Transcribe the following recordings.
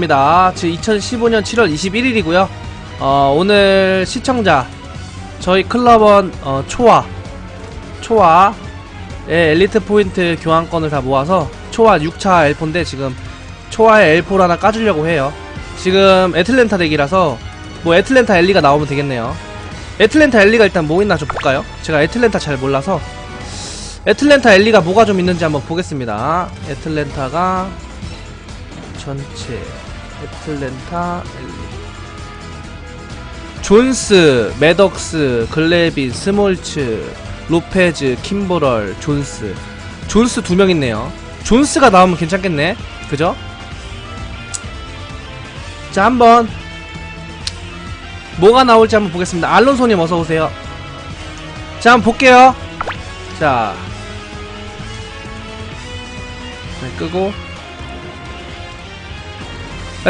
입니다. 지금 2015년 7월 21일이고요. 어, 오늘 시청자 저희 클럽원 어, 초와 초와 의 엘리트 포인트 교환권을 다 모아서 초와 6차 엘포인데 지금 초와의 엘포를 하나 까주려고 해요. 지금 애틀랜타 덱이라서 뭐 애틀랜타 엘리가 나오면 되겠네요. 애틀랜타 엘리가 일단 뭐 있나 좀 볼까요? 제가 애틀랜타 잘 몰라서 애틀랜타 엘리가 뭐가 좀 있는지 한번 보겠습니다. 애틀랜타가 전체 애틀랜타 엘리. 존스, 매덕스, 글레빈, 스몰츠, 로페즈, 킴보럴, 존스. 존스 두 명 있네요. 존스가 나오면 괜찮겠네. 그죠? 자 한번. 뭐가 나올지 한번 보겠습니다. 알론소님 어서오세요. 자 한번 볼게요. 자. 네, 끄고. 자,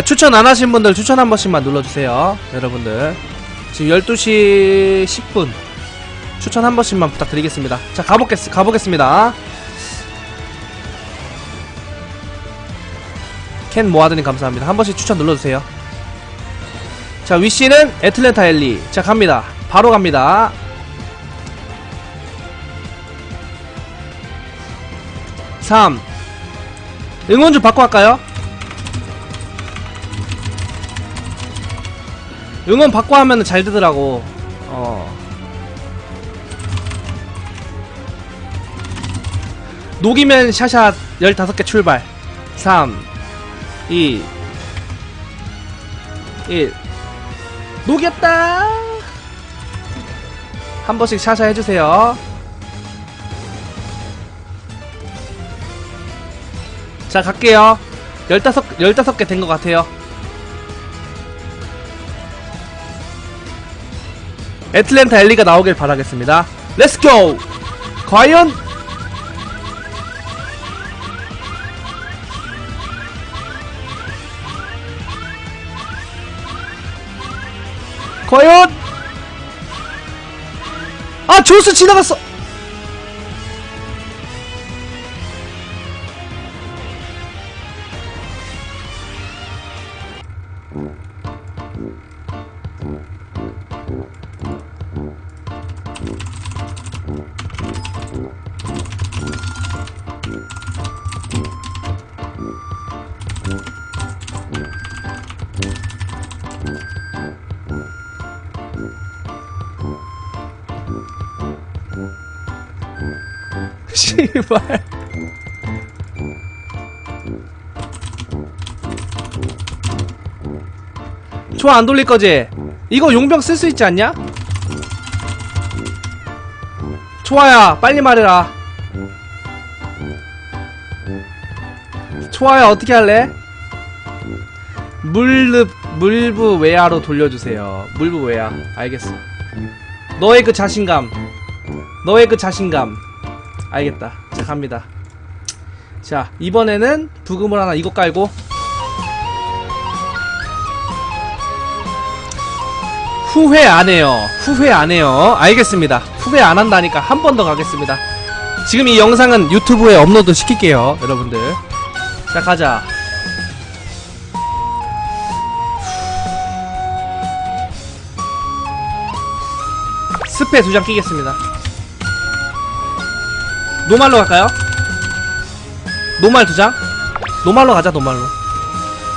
추천 안 하신 분들 추천 한 번씩만 눌러주세요. 여러분들. 지금 12시 10분. 추천 한 번씩만 부탁드리겠습니다. 자, 가보겠, 가보겠습니다. 켄 모아드님 감사합니다. 한 번씩 추천 눌러주세요. 자, 위씨는 애틀랜타 엘리. 자, 갑니다. 바로 갑니다. 삼 응원 좀 받고 할까요? 응원 받고 하면 잘 되더라고. 어. 녹이면 샤샷 15개 출발. 3, 2, 1. 녹였다! 한 번씩 샤샤 해주세요. 자, 갈게요. 15, 15개 된 것 같아요. 애틀랜타 엘리가 나오길 바라겠습니다. 렛츠고! 과연? 과연? 아, 조스 지나갔어! 씨발. 좋아 안 돌릴 거지? 이거 용병 쓸 수 있지 않냐? 좋아야 빨리 말해라 좋아야 어떻게 할래? 물릅 물부 외야로 돌려주세요 물부 외야 알겠어 너의 그 자신감 너의 그 자신감 알겠다. 자 갑니다. 자 이번에는 부금을 하나 이거 깔고. 후회 안 해요. 후회 안 해요. 알겠습니다. 후회 안 한다니까 한 번 더 가겠습니다. 지금 이 영상은 유튜브에 업로드 시킬게요 여러분들. 자 가자. 스페 두 장 끼겠습니다 노말로 갈까요? 노말 두 장? 노말로 가자 노말로.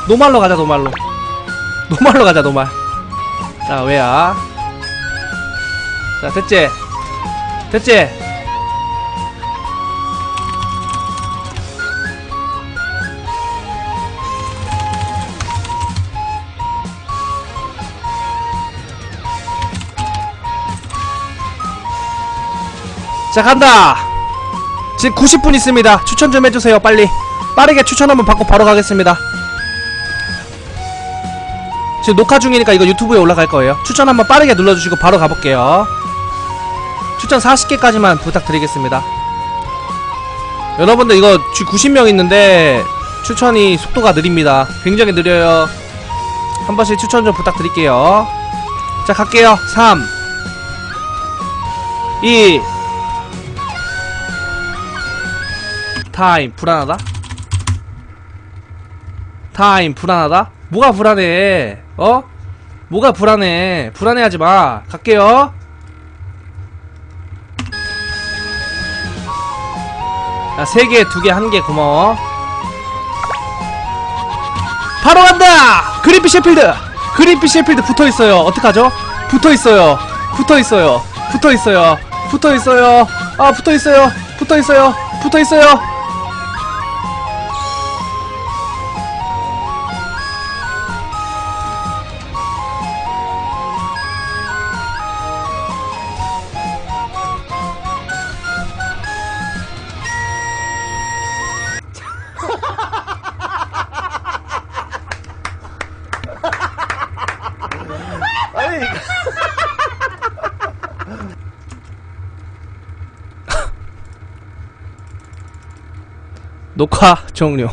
노말로 가자 노말로. 노말로 가자 노말. 자 왜야? 자 됐지? 됐지? 자 간다 지금 90분 있습니다. 추천 좀 해주세요 빨리. 빠르게 추천 한번 받고 바로 가겠습니다. 지금 녹화 중이니까 이거 유튜브에 올라갈 거예요. 추천 한번 빠르게 눌러주시고 바로 가볼게요. 추천 40개까지만 부탁드리겠습니다. 여러분들 이거 지금 90명 있는데 추천이 속도가 느립니다. 굉장히 느려요. 한 번씩 추천 좀 부탁드릴게요. 자 갈게요. 3 2 타임 불안하다 타임 불안하다 뭐가 불안해? 어? 뭐가 불안해? 불안해하지 마. 갈게요. 야, 세 개, 두 개, 한 개 고마워. 바로 간다! 그린피 셰필드! 그린피 셰필드 붙어 있어요. 어떡하죠? 붙어 있어요. 붙어 있어요. 붙어 있어요. 붙어 있어요. 아, 붙어 있어요. 붙어 있어요. 붙어 있어요. 아니 녹화 종료.